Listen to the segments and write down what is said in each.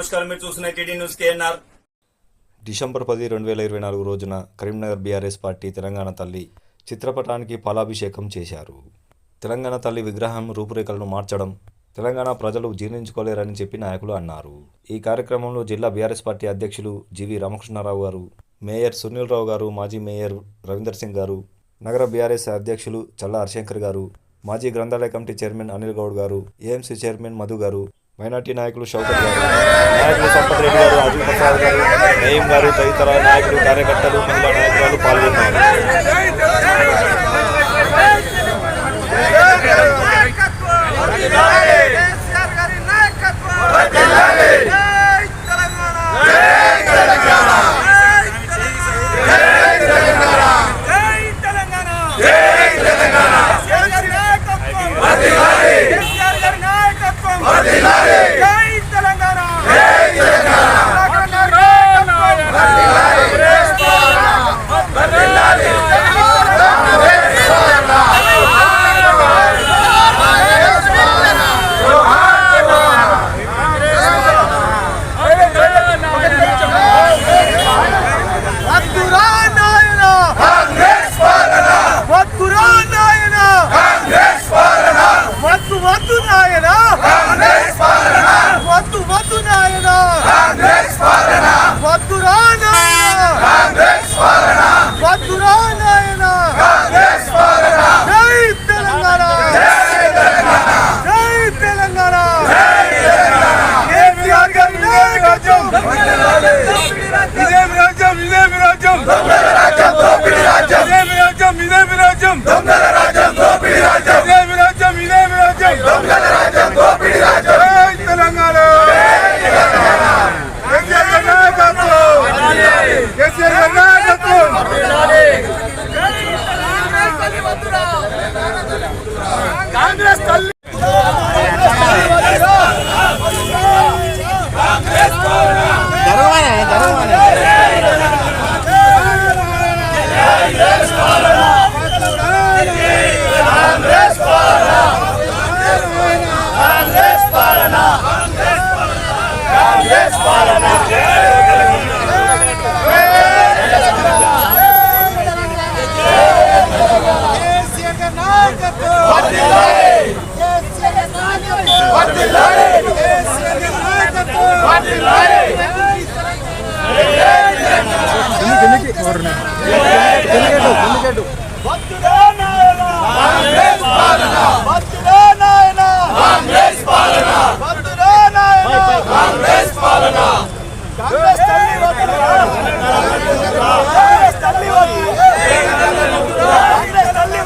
నమస్కారం. మీరు చూస్తున్న టీడీ న్యూస్ కేఎన్ఆర్. డిసెంబర్ పది రెండు వేల ఇరవై నాలుగు రోజున కరీంనగర్ బీఆర్ఎస్ పార్టీ తెలంగాణ తల్లి చిత్రపటానికి పాలాభిషేకం చేశారు. తెలంగాణ తల్లి విగ్రహం రూపురేఖలను మార్చడం తెలంగాణ ప్రజలు జీర్ణించుకోలేరని చెప్పి నాయకులు అన్నారు. ఈ కార్యక్రమంలో జిల్లా బీఆర్ఎస్ పార్టీ అధ్యక్షులు జీవి రామకృష్ణారావు గారు మేయర్ సునీల్ రావు గారు మాజీ మేయర్ రవీందర్ సింగ్ గారు నగర బీఆర్ఎస్ అధ్యక్షులు చల్లా హరిశంకర్ గారు మాజీ గ్రంథాలయ కమిటీ చైర్మన్ అనిల్ గౌడ్ గారు ఏఎంసీ చైర్మన్ మధు గారు మైనార్టీ నాయకులు షౌకత్ గారు నాయకులు సంపత్ రెడ్డి గారు అజయ్ ప్రసాద్ గారు నయీం గారు తదితర నాయకులు కార్యకర్తలు మహిళా నాయకులు పాల్గొన్నారు కేసీఆర్ గారి నాయకత్వం జై తెలంగాణ జై తెలంగాణ జై తెలంగాణ జై తెలంగాణ జై తెలంగాణ కేసీఆర్ గారి నాయకత్వం వర్ధిల్లాలి కేసీఆర్ గారి నాయకత్వం వర్ధిల్లాలి జై తెలంగాణ జై తెలంగాణ వర్ధిల్లాలి వర్ధిల్లాలి వద్దురా నాయన కాంగ్రెస్ పాలన వద్దురా నాయన కాంగ్రెస్ పాలన వద్దు వద్దు నాయన. కాంగ్రెస్ పాలన. వద్దు వద్దు నాయన. కాంగ్రెస్ పాలన. వద్దురా నాయన. కాంగ్రెస్ పాలన. వద్దురా నాయన. కాంగ్రెస్ పాలన. జై తెలంగాణ. జై తెలంగాణ. జై తెలంగాణ. జై తెలంగాణ. కేసీఆర్ గారి నాయకత్వం రాజ్యం. ఇదేమి రాజ్యం. దొంగల రాజ్యం. దోపిడి రాజ్యం. ఇదేమి రాజ్యం ఇదేమి రాజ్యం. దొంగల రాజ్యం దోపిడి రాజ్యం ఇదేమి రాజ్యం ఇదేమి రాజ్యం దొంగల రాజ్యం దోపిడి రాజ్యం జై తెలంగాణ కేసీఆర్ గారి నాయకత్వం కేసీఆర్ గారి నాయకత్వం కాంగ్రెస్ తల్లి కాంగ్రెస్ తల్లి వద్దు. కాంగ్రెస్ తల్లి వద్దు. కాంగ్రెస్ తల్లి వద్దు. కాంగ్రెస్ తల్లి వద్దురా. జై కాంగ్రెస్. జై తెలంగాణ. జై తెలంగాణ. జై తెలంగాణ. జై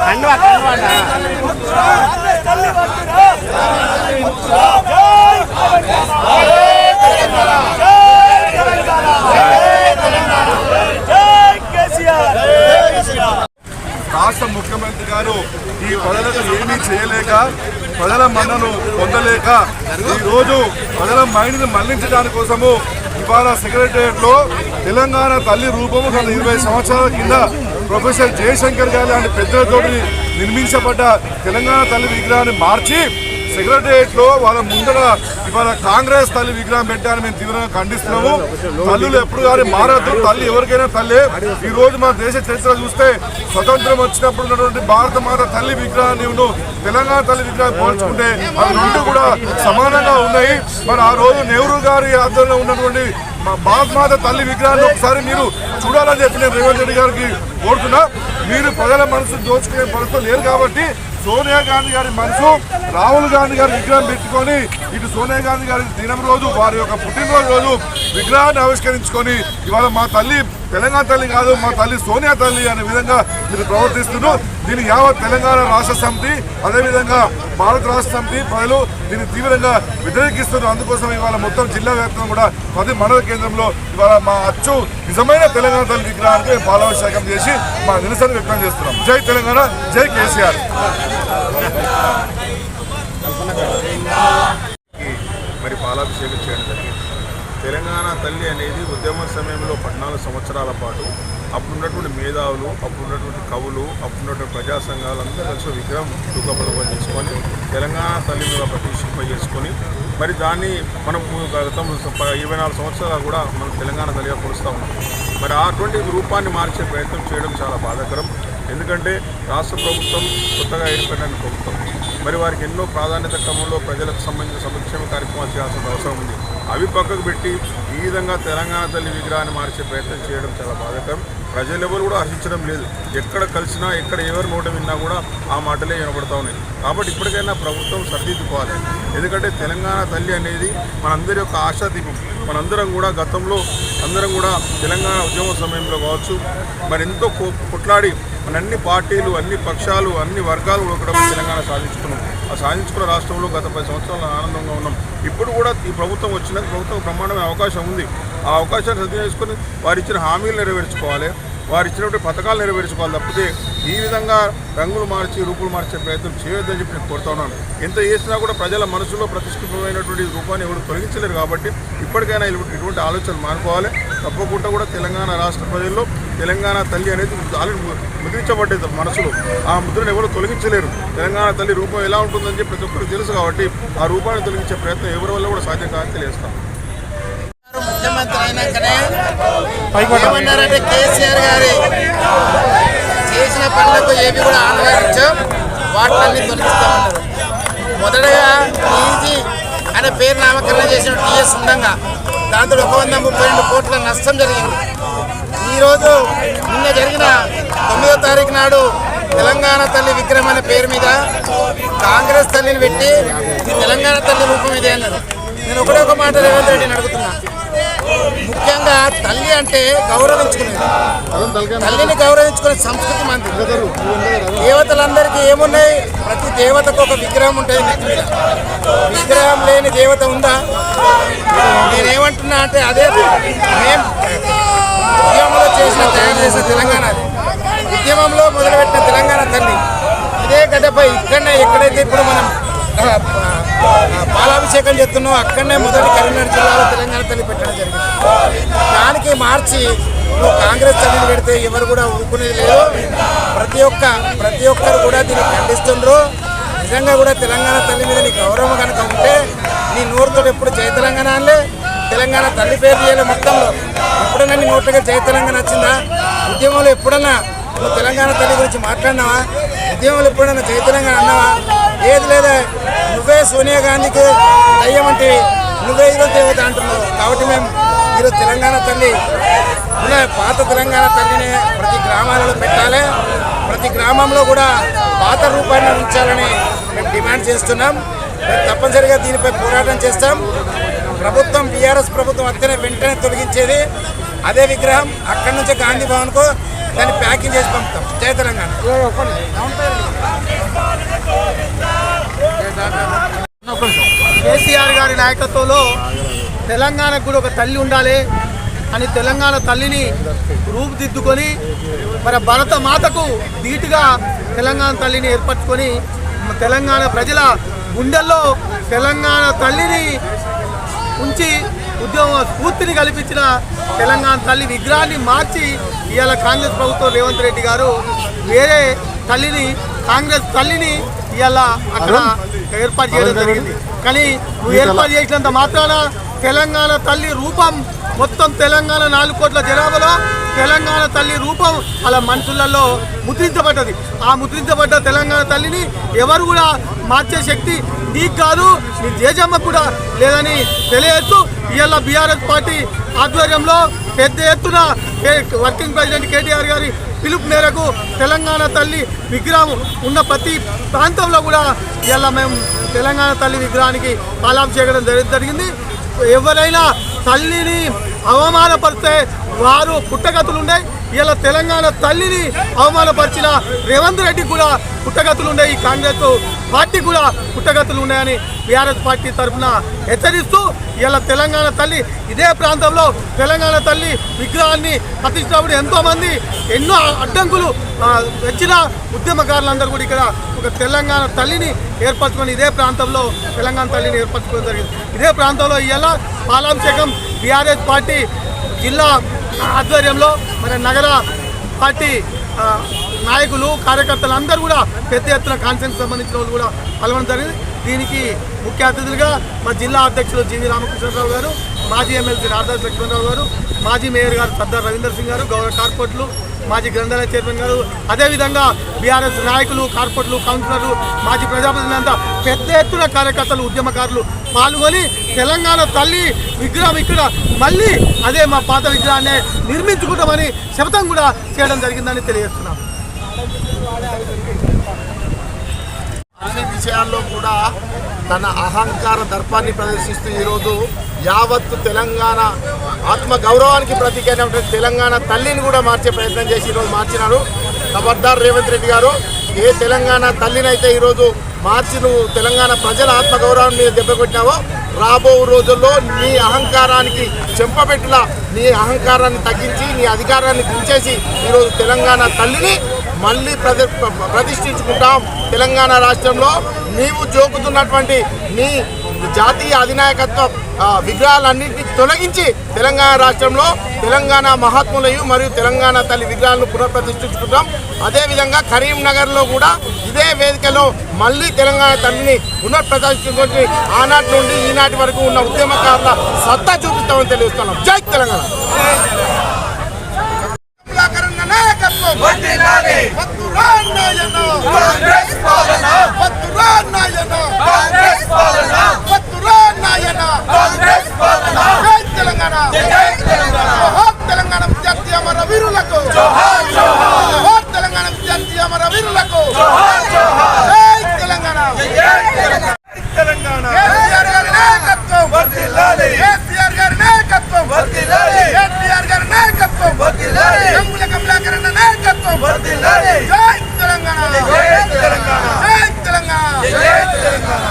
రాష్ట్ర ముఖ్యమంత్రి గారు ఈ ప్రజలకు ఏమీ చేయలేక ప్రజల మన్నను పొందలేక ఈరోజు ప్రజల మైండ్ని మళ్ళించడానికి కోసము ఇవాళ సెక్రటరియట్లో తెలంగాణ తల్లి రూపము గత ఇరవై సంవత్సరాల కింద ప్రొఫెసర్ జయశంకర్ గారి లాంటి పెద్దలతోటి నిర్మించబడ్డ తెలంగాణ తల్లి విగ్రహాన్ని మార్చి సెక్రటరియట్లో వాళ్ళ ముందర ఇవాళ కాంగ్రెస్ తల్లి విగ్రహం పెట్టాలని మేము తీవ్రంగా ఖండిస్తున్నాము. తల్లులు ఎప్పుడు కానీ మారద్దు. తల్లి ఎవరికైనా తల్లి. ఈ రోజు మన దేశ చరిత్ర చూస్తే స్వతంత్రం వచ్చినప్పుడు ఉన్నటువంటి భారత మాత తల్లి విగ్రహాన్ని తెలంగాణ తల్లి విగ్రహం పోల్చుకుంటే అవి రెండు కూడా సమానంగా ఉన్నాయి. మరి ఆ రోజు నెహ్రూ గారి ఆధ్వర్యంలో ఉన్నటువంటి మా భారత మాత తల్లి విగ్రహాన్ని ఒకసారి మీరు చూడాలని చెప్పి నేను రేవంత్ రెడ్డి గారికి కోరుతున్నా. మీరు ప్రజల మనసు దోచుకునే పరిస్థితులు లేరు కాబట్టి సోనియా గాంధీ గారి మనసు రాహుల్ గాంధీ గారి విగ్రహం పెట్టుకొని ఇటు సోనియా గాంధీ గారి దినం రోజు వారి యొక్క పుట్టినరోజు రోజు విగ్రహాన్ని ఆవిష్కరించుకొని ఇవాళ మా తల్లి తెలంగాణ తల్లి కాదు మా తల్లి సోనియా తల్లి అనే విధంగా మీరు ప్రవర్తిస్తున్నారు. దీన్ని యావత్ తెలంగాణ రాష్ట్ర సమితి అదేవిధంగా భారత రాష్ట్ర సమితి ప్రజలు దీన్ని తీవ్రంగా వ్యతిరేకిస్తున్నారు. అందుకోసం ఇవాళ మొత్తం జిల్లా వ్యాప్తంగా కూడా ప్రతి మండల కేంద్రంలో ఇవాళ మా అచ్చు నిజమైన తెలంగాణ తల్లి విగ్రహానికి మేము చేసి మా నిరసన వ్యక్తం చేస్తున్నాం. జై తెలంగాణ జై కేసీఆర్. మరి పాలాభిషేకం తెలంగాణ తల్లి అనేది ఉద్యమ సమయంలో పద్నాలుగు సంవత్సరాల పాటు అప్పుడున్నటువంటి మేధావులు అప్పుడున్నటువంటి కవులు అప్పుడున్నటువంటి ప్రజా సంఘాలందరూ కలిసి విగ్రహం తూకపడవ చేసుకొని తెలంగాణ తల్లి మీద ప్రతిష్ఠింప చేసుకొని మరి దాన్ని మనం గతం ఇరవై నాలుగు సంవత్సరాలు కూడా మనం తెలంగాణ తల్లిగా కొలుస్తూ ఉన్నాం. మరి అటువంటి రూపాన్ని మార్చే ప్రయత్నం చేయడం చాలా బాధాకరం. ఎందుకంటే రాష్ట్ర ప్రభుత్వం కొత్తగా ఏర్పడిన ప్రభుత్వం. మరి వారికి ఎన్నో ప్రాధాన్యత క్రమంలో ప్రజలకు సంబంధించిన సంక్షేమ కార్యక్రమాలు చేయాల్సిన అవసరం ఉంది. అవి పక్కకు పెట్టి ఈ విధంగా తెలంగాణ తల్లి విగ్రహాన్ని మార్చే ప్రయత్నం చేయడం చాలా బాధకరం. ప్రజలు ఎవరు కూడా హర్షించడం లేదు. ఎక్కడ కలిసినా ఎక్కడ ఎవరు నోట విన్నా కూడా ఆ మాటలే వినబడతా ఉన్నాయి. కాబట్టి ఇప్పటికైనా ప్రభుత్వం సరిదిద్దుకోవాలి. ఎందుకంటే తెలంగాణ తల్లి అనేది మనందరి యొక్క ఆశాదీపం. మనందరం కూడా గతంలో అందరం కూడా తెలంగాణ ఉద్యమ సమయంలో కావచ్చు మరి ఎంతో కొట్లాడి మన అన్ని పార్టీలు అన్ని పక్షాలు అన్ని వర్గాలు కూడా తెలంగాణ సాధించుకున్నాం. సాధించుకున్న రాష్ట్రంలో గత పది సంవత్సరాలు ఆనందంగా ఉన్నాం. ఇప్పుడు కూడా ఈ ప్రభుత్వం వచ్చినాక ప్రభుత్వం బ్రహ్మాండమైన అవకాశం ఉంది. ఆ అవకాశాన్ని సద్వినియోగించుకొని వారు ఇచ్చిన హామీలు నెరవేర్చుకోవాలి. వారు ఇచ్చినటువంటి పథకాలు నెరవేర్చుకోవాలి తప్పితే ఈ విధంగా రంగులు మార్చి రూపులు మార్చే ప్రయత్నం చేయొద్దని చెప్పి నేను కోరుతా ఉన్నాను. ఎంత చేసినా కూడా ప్రజల మనసులో ప్రతిష్ఠితమైనటువంటి రూపాన్ని ఎవరు తొలగించలేరు కాబట్టి ఇప్పటికైనా ఇటువంటి ఆలోచనలు మానుకోవాలి. తప్పకుండా కూడా తెలంగాణ రాష్ట్ర ప్రజల్లో తెలంగాణ తల్లి అనేది ఆల్రెడీ ముద్రించబడ్డది మనసులో. ఆ ముద్రను ఎవరు తొలగించలేరు. తెలంగాణ తల్లి రూపం ఎలా ఉంటుందని చెప్పి ప్రతి ఒక్కరికి తెలుసు కాబట్టి ఆ రూపాన్ని తొలగించే ప్రయత్నం ఎవరి వల్ల కూడా సాధ్యం కాదని తెలియజేస్తాం. ముఖ్యమంత్రి అయినాకనే ఏమన్నారంటే కేసీఆర్ గారి చేసిన పనులకు ఏవి కూడా ఆహ్వానించాం వాటిని తొలగిస్తామన్నారు. మొదటగా ఈజీ అనే పేరు నామకరణం చేసిన టీఎస్ ఉండంగా దాంతో ఒక వంద ముప్పై రెండు కోట్ల నష్టం జరిగింది. ఈరోజు నిన్న జరిగిన తొమ్మిదో తారీఖు నాడు తెలంగాణ తల్లి విగ్రహం అనే పేరు మీద కాంగ్రెస్ తల్లిని పెట్టి తెలంగాణ తల్లి రూపం ఇదే అన్నారు. నేను ఒకటే ఒక మాట రేవంత్ రెడ్డిని అడుగుతున్నా. ముఖ్యంగా తల్లి అంటే గౌరవించుకునేది. తల్లిని గౌరవించుకునే సంస్కృతి మంది. దేవతలందరికీ ఏమున్నాయి? ప్రతి దేవతకు ఒక విగ్రహం ఉంటుంది నెత్తి మీద. విగ్రహం లేని దేవత ఉందా? నేనేమంటున్నా అంటే అదే మేం ఉద్యమంలో చేసిన తయారు చేసిన తెలంగాణ అది. ఉద్యమంలో మొదలుపెట్టిన తెలంగాణ తల్లి. ఇదే గడ్డపై ఇక్కడనే ఎక్కడైతే ఇప్పుడు మనం పాలాభిషేకం చేస్తున్నాం అక్కడనే మొదటి కరీంనగర్ జిల్లాలో తెలంగాణ తల్లి పెట్టారు దానికి మార్చి నువ్వు కాంగ్రెస్ తల్లిని పెడితే ఎవరు కూడా ఊరుకునేది లేదు. ప్రతి ఒక్క ప్రతి ఒక్కరు కూడా దీన్ని ఖండిస్తుండ్రు. నిజంగా కూడా తెలంగాణ తల్లి మీద నీ గౌరవం కనుక ఉంటే నీ నోరుతో ఎప్పుడు జయ తెలంగాణ అనలే. తెలంగాణ తల్లి పేరు చేయలే మొత్తంలో. ఎప్పుడన్నా నీ నోట్లుగా జయ తెలంగాణ వచ్చిందా? ఉద్యమంలో ఎప్పుడన్నా నువ్వు తెలంగాణ తల్లి గురించి మాట్లాడినావా? ఉద్యమంలో ఎప్పుడన్నా జయ తెలంగాణ అన్నావా? ఏది లేదా? నువ్వే సోనియా గాంధీకి దయ్యం అంటే నువ్వే ఈరోజు దేవత అంటున్నావు. కాబట్టి మేము ఈరోజు తెలంగాణ తల్లి. ఉన్న పాత తెలంగాణ తల్లిని ప్రతి గ్రామాలలో పెట్టాలి. ప్రతి గ్రామంలో కూడా పాత రూపాన్ని ఉంచాలని మేము డిమాండ్ చేస్తున్నాం. మేము తప్పనిసరిగా దీనిపై పోరాటం చేస్తాం. ప్రభుత్వం బీఆర్ఎస్ ప్రభుత్వం వస్తేనే వెంటనే తొలగించేది. అదే విగ్రహం అక్కడి నుంచి గాంధీ భవన్కు దాన్ని ప్యాకింగ్ చేసి పంపుతాం. జయ తెలంగాణ. కేసీఆర్ గారి నాయకత్వంలో తెలంగాణకు కూడా ఒక తల్లి ఉండాలి అని తెలంగాణ తల్లిని రూపుదిద్దుకొని మన భరత మాతకు ధీటుగా తెలంగాణ తల్లిని ఏర్పరచుకొని తెలంగాణ ప్రజల గుండెల్లో తెలంగాణ తల్లిని ఉంచి ఉద్యమ స్ఫూర్తిని కల్పించిన తెలంగాణ తల్లి విగ్రహాన్ని మార్చి ఇవాళ కాంగ్రెస్ ప్రభుత్వం రేవంత్ రెడ్డి గారు వేరే తల్లిని కాంగ్రెస్ తల్లిని ఇవాళ అక్కడ ఏర్పాటు చేయడం జరిగింది. కానీ నువ్వు ఏర్పాటు చేసినంత మాత్రాన తెలంగాణ తల్లి రూపం మొత్తం తెలంగాణ నాలుగు కోట్ల జనాభాలో తెలంగాణ తల్లి రూపం అలా మనుషులలో ముద్రించబడ్డది. ఆ ముద్రించబడ్డ తెలంగాణ తల్లిని ఎవరు కూడా మార్చే శక్తి నీకు కాదు నీ జేజమ్మ కూడా లేదని తెలియజేస్తూ ఇవాళ బీఆర్ఎస్ పార్టీ ఆధ్వర్యంలో పెద్ద ఎత్తున వర్కింగ్ ప్రెసిడెంట్ కేటీఆర్ గారి పిలుపు మేరకు తెలంగాణ తల్లి విగ్రహం ఉన్న ప్రతి ప్రాంతంలో కూడా ఇవాళ మేము తెలంగాణ తల్లి విగ్రహానికి పాలాభిషేకం చేయడం జరిగింది. ఎవరైనా తల్లిని అవమానపరిస్తే వారు పుట్టగతులు ఉన్నాయి ఇలా తెలంగాణ తల్లిని అవమానపరిచిన రేవంత్ రెడ్డి కూడా పుట్టగతులు ఉన్నాయి. ఈ కాంగ్రెస్ పార్టీ కూడా పుట్టగతులు ఉన్నాయని బీఆర్ఎస్ పార్టీ తరఫున హెచ్చరిస్తూ ఇలా తెలంగాణ తల్లి ఇదే ప్రాంతంలో తెలంగాణ తల్లి విగ్రహాన్ని ప్రతిష్టాపుడు ఎంతోమంది ఎన్నో అడ్డంకులు వచ్చిన ఉద్యమకారులందరూ కూడా ఇక్కడ ఒక తెలంగాణ తల్లిని ఏర్పరచుకొని ఇదే ప్రాంతంలో తెలంగాణ తల్లిని ఏర్పరచుకోవడం జరిగింది. ఇదే ప్రాంతంలో ఇవాళ పాలాభిషేకం బీఆర్ఎస్ పార్టీ జిల్లా ఆధ్వర్యంలో మరి నగర పార్టీ నాయకులు కార్యకర్తలు అందరూ కూడా పెద్ద ఎత్తున కాన్ఫరెన్స్ సంబంధించిన వాళ్ళు కూడా పాల్గొనడం జరిగింది. దీనికి ముఖ్య అతిథులుగా మా జిల్లా అధ్యక్షులు జీవి రామకృష్ణరావు గారు మాజీ ఎమ్మెల్సీ రాధాస్ లక్ష్మణరావు గారు మాజీ మేయర్ గారు సర్దార్ రవీందర్ సింగ్ గారు గౌరవ కార్పొరేట్లు మాజీ గ్రంథాలయ చైర్మన్ గారు అదేవిధంగా బీఆర్ఎస్ నాయకులు కార్పొరేట్లు కౌన్సిలర్లు మాజీ ప్రజాప్రతినిధులు అంతా పెద్ద ఎత్తున కార్యకర్తలు ఉద్యమకారులు పాల్గొని తెలంగాణ తల్లి విగ్రహం ఇక్కడ మళ్ళీ అదే మా పాత విగ్రహాన్ని నిర్మించుకుంటామని శపథం కూడా చేయడం జరిగిందని తెలియజేస్తున్నాం. అన్ని విషయాల్లో కూడా తన అహంకార దర్పాన్ని ప్రదర్శిస్తూ ఈరోజు యావత్తు తెలంగాణ ఆత్మ గౌరవానికి ప్రతీకైనటువంటి తెలంగాణ తల్లిని కూడా మార్చే ప్రయత్నం చేసి ఈరోజు మార్చినారు. ఖబర్దార్ రేవంత్ రెడ్డి గారు ఏ తెలంగాణ తల్లినైతే ఈరోజు మార్చి నువ్వు తెలంగాణ ప్రజల ఆత్మ గౌరవాన్ని మీద దెబ్బకొట్టినావో రాబో రోజుల్లో నీ అహంకారానికి చెంపబెట్టిన నీ అహంకారాన్ని తగ్గించి నీ అధికారాన్ని దించేసి ఈరోజు తెలంగాణ తల్లిని మళ్ళీ ప్రద ప్రతిష్ఠించుకుంటాం తెలంగాణ రాష్ట్రంలో. నీవు జోకుతున్నటువంటి నీ జాతీయ అధినాయకత్వ విగ్రహాలన్నింటినీ తొలగించి తెలంగాణ రాష్ట్రంలో తెలంగాణ మహాత్ములయు మరియు తెలంగాణ తల్లి విగ్రహాలను పునఃప్రతిష్ఠించుకుంటాం. అదేవిధంగా కరీంనగర్లో కూడా ఇదే వేదికలో మళ్ళీ తెలంగాణ తల్లిని పునఃప్రతిష్ఠించుకొని ఆనాటి నుండి ఈనాటి వరకు ఉన్న ఉద్యమకారుల సత్తా చూపిస్తామని తెలియజేస్తున్నాం. జై తెలంగాణ! తెలంగాణ. జోహార్ తెలంగాణ. విద్యార్థి అమర వీరులకు జోహార్ తెలంగాణ విద్యార్థి అమర వీరులకు జై తెలంగాణ తెలంగాణ కేసీఆర్ గారి నాయకత్వం కేసీఆర్ గారి నాయకత్వం కేసీఆర్ గారి నాయకత్వం గంగుల కమలాకరణ నాయకత్వం జై తెలంగాణ జై తెలంగాణ జై తెలంగాణ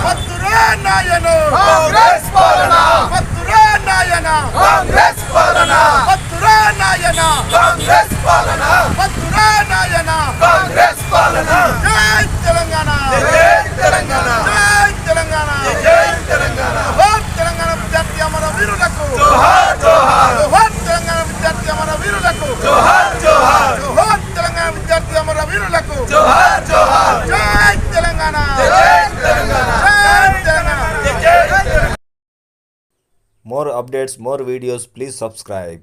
మత్తురా నాయను కాంగ్రెస్ పాలన మత్తురా నాయన కాంగ్రెస్ పాలన. మత్తురా నాయన. కాంగ్రెస్ పాలన. మత్తురా నాయన. కాంగ్రెస్ పాలన. జై తెలంగాణ. జై తెలంగాణ. జై తెలంగాణ. జై తెలంగాణ. జోహార్ తెలంగాణ విద్యార్థి అమర వీరులకు. జోహార్ జోహార్. జోహార్ తెలంగాణ విద్యార్థి అమర వీరులకు. జోహార్ జోహార్. జోహార్ తెలంగాణ విద్యార్థి అమర వీరులకు. జోహార్ జోహార్. జై తెలంగాణ. జై తెలంగాణ జై తెలంగాణ జై Telangana more updates more videos please subscribe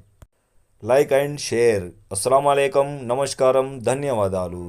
like and share అస్సలం అయికం నమస్కారం ధన్యవాదాలు